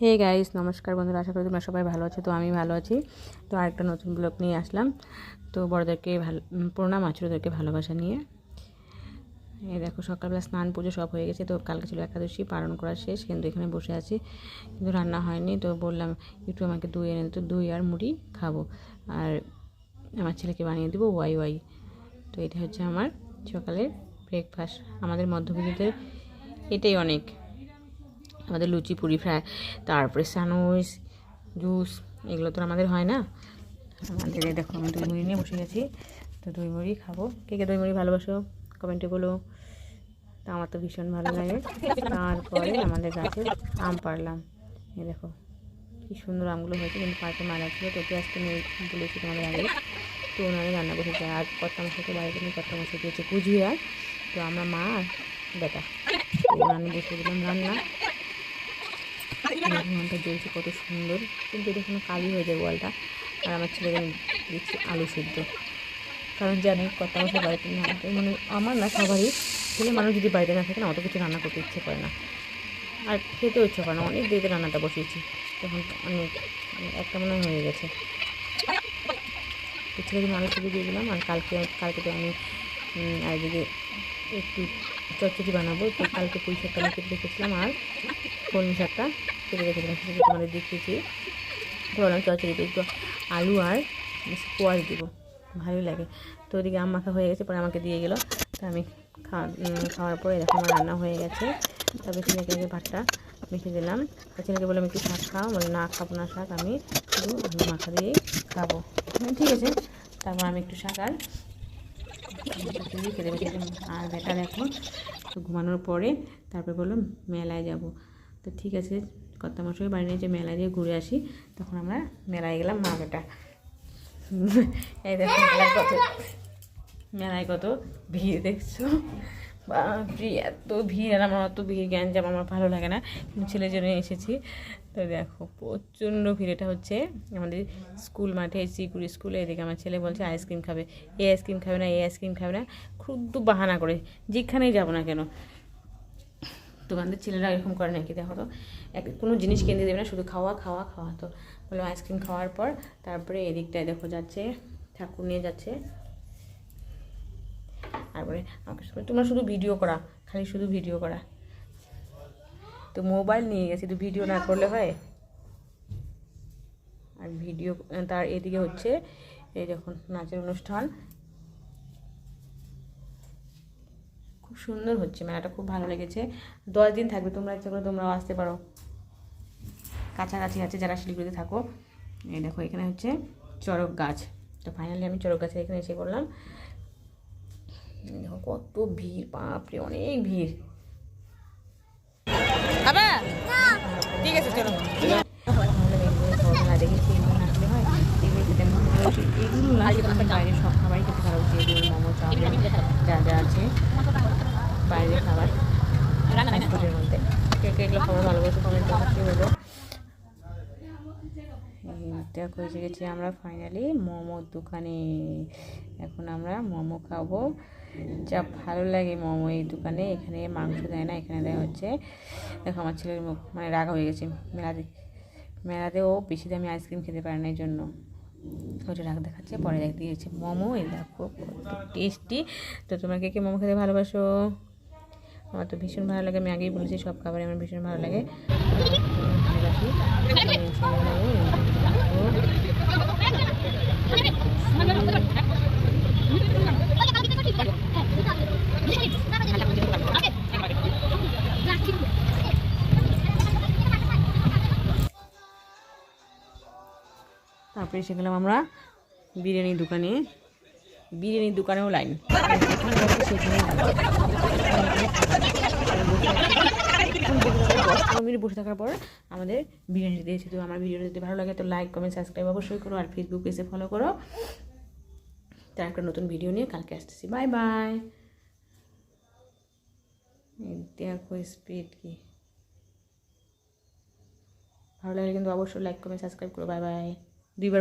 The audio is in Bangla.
হে গাইস নমস্কার বন্ধুরা, আশা করি তোমরা সবাই ভালো আছো, তো আমি ভালো আছি। তো আরেকটা নতুন ব্লগ নিয়ে আসলাম। তো বড়দেরকে ভালো প্রণাম আর ছোটোদেরকে ভালোবাসা নিয়ে। এই দেখো, সকালবেলা স্নান, পুজো সব হয়ে গেছে, তো কালকে ছিল একাদশী, পালন করা শেষ, কিন্তু এখানে বসে আছি, কিন্তু রান্না হয়নি। তো বললাম, একটু আমাকে দই এনে তো দই আর মুড়ি খাব। আর আমার ছেলেকে বানিয়ে দেবো, ওয়াই ওয়াই। তো এটা হচ্ছে আমার সকালের ব্রেকফাস্ট আমাদের মধ্যবিত্তদের এটাই অনেক। আমাদের লুচি, পুরি ফ্রাই, তারপরে স্যান্ডউইচ, জুস, এগুলো তো আমাদের হয় না। আমাদের দেখো আমি দই মুড়ি নিয়ে বসে গেছি। তো দই মুড়ি খাব। কে কে দই মুড়ি ভালোবাসো? কমেন্টে বলো। তা আমার তো ভীষণ ভালো লাগে। তারপরে আমাদের গাছে আম পারলাম এই দেখো, কি সুন্দর আমগুলো হয়েছে। কিন্তু পাড়তে মারা ছিল। তো ওকে আসতে নিয়ে বলেছি তোমাদের আগে তো ওনারা রান্না বসেছে। আর কর্তা মশাইকে বাড়িতে নিয়ে কর্তা মশাই দিয়েছে কুচবিহার। তো আমরা মা আর বেটা। রান্না বসে দিলাম রান্না। ঘণ্টা জ্বলছে কত সুন্দর। কিন্তু এটা কোনো কালি হয়ে যায় বলটা। আর আমার ছেলেকে আমি দিচ্ছি আলু সিদ্ধ। কারণ জানি কত মশা বাড়িতে না মানে আমার না সবারই ছেলে মানুষ যদি বাড়িতে না থাকে না, অত কিছু রান্না করতে ইচ্ছে করে না। আর খেতেও ইচ্ছে করে না, অনেক দেরিতে রান্নাটা বসিয়েছি। তখন অনেক একটা মনে হয় গেছে। তো ছেলেকে আলু সিদ্ধ দিয়ে দিলাম, আর কালকে কালকে তো আমি এদিকে একটু চচ্চড়ি বানাবো। তো কালকে পুঁই শাকটা আমি কেটে রেখেছিলাম, আর কলমি শাকটা। কেটে রেখেছিলাম সেটা তোমাদের দেখিয়েছি তো বললাম চচ্চড়িতে একটু আলু আর কোয়াশ দেবো। ভালোই লাগে। তো ওদিকে আম মাখা হয়ে গেছে, পরে আমাকে দিয়ে গেলো। তো আমি খাওয়া খাওয়ার পরে এরকম আমার রান্না হয়ে গেছে। তবে ছেলেকে আগে ভাতটা মেখে দিলাম। ছেলেকে বললাম, একটু শাক খাও। বলে না, খাব না শাক। আমি শুধু আলু মাখা দিয়েই খাব। ঠিক আছে। তারপর আমি একটু শাক আর খেতে আর বেটা দেখো, ঘুমানোর পরে তারপরে বলল, মেলায় যাব। তো ঠিক আছে কত মশাই বাড়ি নিয়ে যে মেলায় দিয়ে ঘুরে আসি, তখন আমরা মেলায় গেলাম মা বেটা। এই দেখো মেলায় কত মেলায় কত ভিড় দেখছ? এত ভিড়, আর আমার অত ভিড় জ্ঞান গ্যাঞ্জাম আমার ভালো লাগে না। কিন্তু ছেলের জন্য এসেছি। তো দেখো, প্রচণ্ড ভিড়। এটা হচ্ছে আমাদের স্কুল মাঠে সিকুড়ি স্কুলে। এদিকে আমার ছেলে বলছে, আইসক্রিম খাবে। এ আইসক্রিম খাবে না, এ আইসক্রিম খাবে না। খুব বাহানা করে, যেখানেই যাব না কেন। দোকানদের ছেলেরা এরকম করে নাকি দেখো তো? এক, কোনো জিনিস কিনতে দেবে না, শুধু খাওয়া খাওয়া খাওয়া তো। বললাম আইসক্রিম খাওয়ার পর তারপরে এদিকটায় দেখো যাচ্ছে, ঠাকুর নিয়ে যাচ্ছে। তারপরে আমাকে তোমরা শুধু ভিডিও করা, খালি শুধু ভিডিও করা। তো মোবাইল নিয়ে গেছি, তো ভিডিও না করলে হয়? আর ভিডিও তার এদিকে হচ্ছে, এই দেখুন, নাচের অনুষ্ঠান। খুব সুন্দর হচ্ছে, মেলাটা খুব ভালো লেগেছে। দশ দিন থাকবে তোমরা, ইচ্ছা করে তোমরাও আসতে পারো। কাছাকাছি আছে যারা শিলিগুড়িতে থাকো। এই দেখো, এখানে হচ্ছে চড়ক গাছ। তো ফাইনালি আমি চড়ক গাছে এখানে এসে করলাম দেখো, কত ভিড়, বাপরে, অনেক ভিড়। ঠিক আছে, চলো। দেখেছি এগুলো না হয় হয় যা যা আছে মধ্যে দেখো এসে গেছি আমরা ফাইনালি মোমোর দোকানে এখন আমরা মোমো খাব যা ভালো লাগে মোমো এই দোকানে এখানে মাংস দেয় না এখানে দেয় হচ্ছে দেখো আমার ছেলের মুখ মানে রাগা হয়ে গেছে মেলাতে মেলাতে ও বেশি দামি আইসক্রিম খেতে পারে না এই জন্য ওটা রাখ দেখাচ্ছে, পরে দেখ, দিয়েছে মোমো, এই দেখো টেস্টি তো তোমাকে কে কে মোমো খেতে ভালোবাসো? আমার তো ভীষণ ভালো লাগে, আমি আগেই বলেছি সব খাবারই আমার ভীষণ ভালো লাগে। তারপরে এসে গেলাম আমরা বিরিয়ানির দোকানে। বিরিয়ানির দোকানেও লাইন। বসে থাকার পর আমাদের বিরিয়ানি দিয়েছে তো আমার ভিডিও যদি ভালো লাগে, তো লাইক কমেন্ট সাবস্ক্রাইব অবশ্যই করো আর ফেসবুক পেজে ফলো করো। তার একটা নতুন ভিডিও নিয়ে কালকে আসতেছি। বাই বাই দেখো স্পিড কি। ভালো লাগলে কিন্তু অবশ্যই লাইক কমেন্ট সাবস্ক্রাইব করো। বাই বাই দুইবার